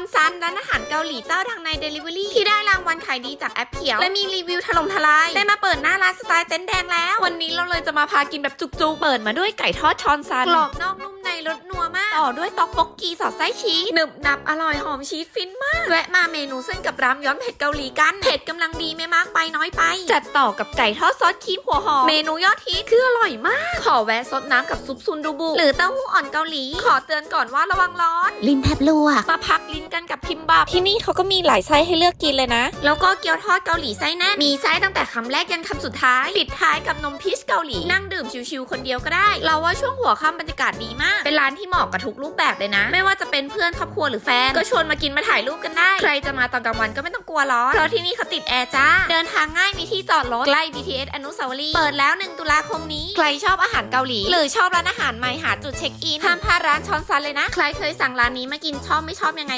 อนซันร้านอาหารเกาหลีเจ้าดังใน Delivery ที่ได้รางวัลขายดีจากแอปเขียว และมีรีวิวถล่มทลาย ได้มาเปิดหน้าร้านสไตล์เต็นท์แดงแล้ว วันนี้เราเลยจะมาพากินแบบจุกๆ เปิดมาด้วยไก่ทอดชอนซันกรอบนอกนุ่ม รสนัวมาก ต่อด้วยต๊อกบกกีสอดไส้ชีสหนึบหนับอร่อยหอมชีสฟินมาก แวะมาเมนูเส้นกับรามย้อนเผ็ดเกาหลีกัน เผ็ดกำลังดีไม่มากไปน้อยไป จัดต่อกับไก่ทอดซอสครีมหัวหอม เมนูยอดฮิตคืออร่อยมาก ขอแวะซดน้ำกับซุปซุนดูบุ หรือเต้าหู้อ่อนเกาหลี ขอเตือนก่อนว่าระวังร้อน ลิ้นแทบรั่วมาพักลิ้นกันกับพิมบับที่นี่เขาก็มีหลายไส้ให้เลือกกินเลยนะ แล้วก็เกี๊ยวทอดเกาหลีไส้แน่น มีไส้ตั้งแต่คำแรกยันคำสุดท้าย ปิดท้ายกับนมพีชเกาหลี นั่งดื่มชิวๆคนเดียวก็ได้ เราว่าช่วงหัวค่ำบรรยากาศดีมากเป็นร้านที่เหมาะกับทุกรูปแบบเลยนะ ไม่ว่าจะเป็นเพื่อนครอบครัวหรือแฟน ก็ชวนมากินมาถ่ายรูปกันได้ ใครจะมาตอนกลางวันก็ไม่ต้องกลัวร้อน เพราะที่นี่เขาติดแอร์จ้า เดินทางง่ายมีที่จอดรถใกล้ BTS อนุสาวรีย์ เปิดแล้ว 1 ตุลาคมนี้ ใครชอบอาหารเกาหลี หรือชอบร้านอาหารใหม่หาจุดเช็คอิน ห้ามพลาดร้านชอนซันเลยนะ ใครเคยสั่งร้านนี้มากินชอบไม่ชอบยังไง